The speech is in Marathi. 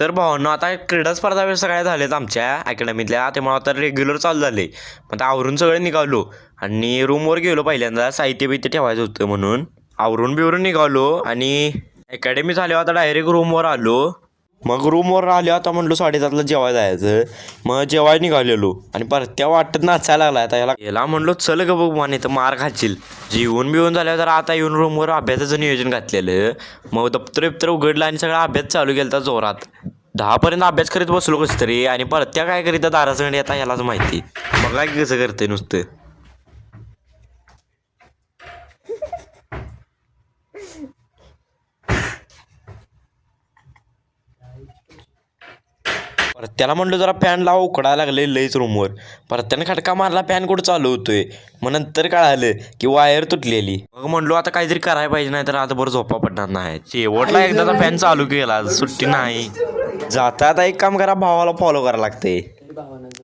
तर भावांनो आता क्रीडा स्पर्धा वगैरे सगळ्या झाल्यात आमच्या अकॅडमीतल्या. त्यामुळे आता रेग्युलर चालू झाले. मग आता आवरून सगळं निघालो. आणि रूमवर गेलो पहिल्यांदा. साहित्य बिहित्य ठेवायचं होतं म्हणून. आवरून बिवरून निघालो. आणि अकॅडमी झाल्यावर आता डायरेक्ट रूमवर आलो. मग रूमवर आलो आता म्हणलो साडेसातला जेवाय जायचं. मग जेवाय निघालेलो. आणि परत त्या वाटत नाचायला लागला. आता याला याला म्हणलो चल ग बघ माने तर मार खाशील. जेवून बिवून झाल्यावर तर आता येऊन रूमवर अभ्यासाचं नियोजन घातलेलं. मग दप्तर बिप्तर उघडलं आणि सगळा अभ्यास चालू केला जोरात. दहापर्यंत अभ्यास करीत बसलो कसं तरी? आणि परत त्या काय करीत? दारासंगडी येता यालाच माहिती. बघा की कसं करते नुसतं? परत त्याला म्हणलं जरा फॅन लावा उकडायला लागले लईच रूमवर. परत त्यानं खटका मारला फॅन कुठं चालू होतोय? मग नंतर कळालं की वायर तुटलेली. मग म्हणलो आता काहीतरी करायला पाहिजे नाही तर आता बरं झोपा पडणार नाही. शेवटला एकदा फॅन चालू केला सुट्टी नाही. जाता आता एक काम करा भावाला फॉलो करायला लागते